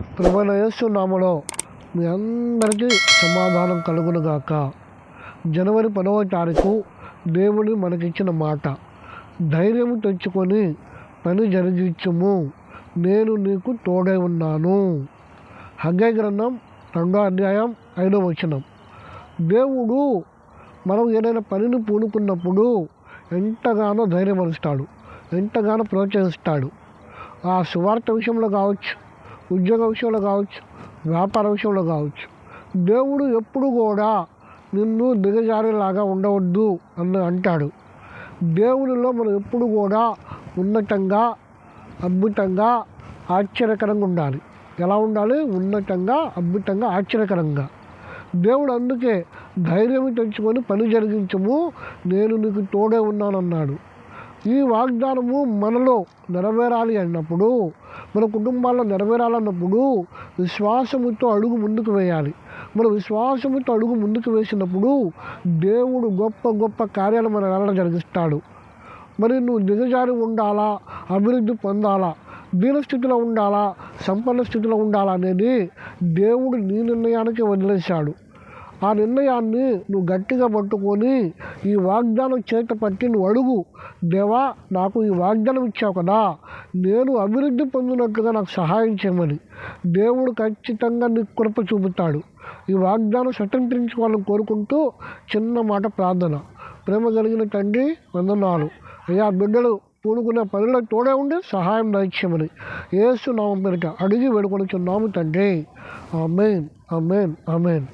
ప్రభువైన యేసు నామలో మీ అందరికీ సమాధానం కలుగునుగాక. జనవరి పదవ తారీఖు దేవుడు మనకిచ్చిన మాట. ధైర్యం తెచ్చుకొని పని జరిగించుము. నేను నీకు తోడై ఉన్నాను. హగ్గై గ్రంథం రెండో అధ్యాయం ఐదో వచనం. దేవుడు మనం ఏదైనా పనిని పూనుకున్నప్పుడు ఎంతగానో ధైర్యపరుస్తాడు ఎంతగానో ప్రోత్సహిస్తాడు. ఆ సువార్త విషయంలో కావచ్చు ఉద్యోగ విషయంలో కావచ్చు వ్యాపార విషయంలో కావచ్చు దేవుడు ఎప్పుడు కూడా నిన్ను దిగజారేలాగా ఉండవద్దు అని అంటాడు. దేవునిలో మనం ఎప్పుడు కూడా ఉన్నతంగా అద్భుతంగా ఆశ్చర్యకరంగా ఉండాలి. ఎలా ఉండాలి? ఉన్నతంగా అద్భుతంగా ఆశ్చర్యకరంగా. దేవుడు అందుకే ధైర్యం తెచ్చుకొని పని జరిగించము నేను నీకు తోడే ఉన్నానన్నాడు. ఈ వాగ్దానము మనలో నెరవేరాలి అన్నప్పుడు మన కుటుంబాల్లో నెరవేరాలన్నప్పుడు విశ్వాసముతో అడుగు ముందుకు వేయాలి. మన విశ్వాసముతో అడుగు ముందుకు వేసినప్పుడు దేవుడు గొప్ప గొప్ప కార్యాలు మన వలన జరిగిస్తాడు. మరి నువ్వు దిగజారి ఉండాలా? అభివృద్ధి పొందాలా? దీనస్థితిలో ఉండాలా? సంపన్న స్థితిలో ఉండాలా అనేది దేవుడు నీ నిర్ణయానికి వదిలేశాడు. ఆ నిర్ణయాన్ని నువ్వు గట్టిగా పట్టుకొని ఈ వాగ్దానం చేత పట్టి నువ్వు అడుగు. దేవా నాకు ఈ వాగ్దానం ఇచ్చావు కదా. నేను అభివృద్ధి పొందినట్టుగా నాకు సహాయం చేయమని. దేవుడు ఖచ్చితంగా నీకు కృప చూపుతాడు. ఈ వాగ్దానం స్వతంత్రించుకోవాలని కోరుకుంటూ చిన్న మాట ప్రార్థన. ప్రేమ కలిగిన తండ్రి వందనాలు. అయ్యా బిడ్డలు పూనుకునే పనిలో తోడే ఉండి సహాయం దయచేయమని ఏసు నామం పేరిట అడిగి వేడుకొని చున్నాము తండ్రి. Amen amen amen.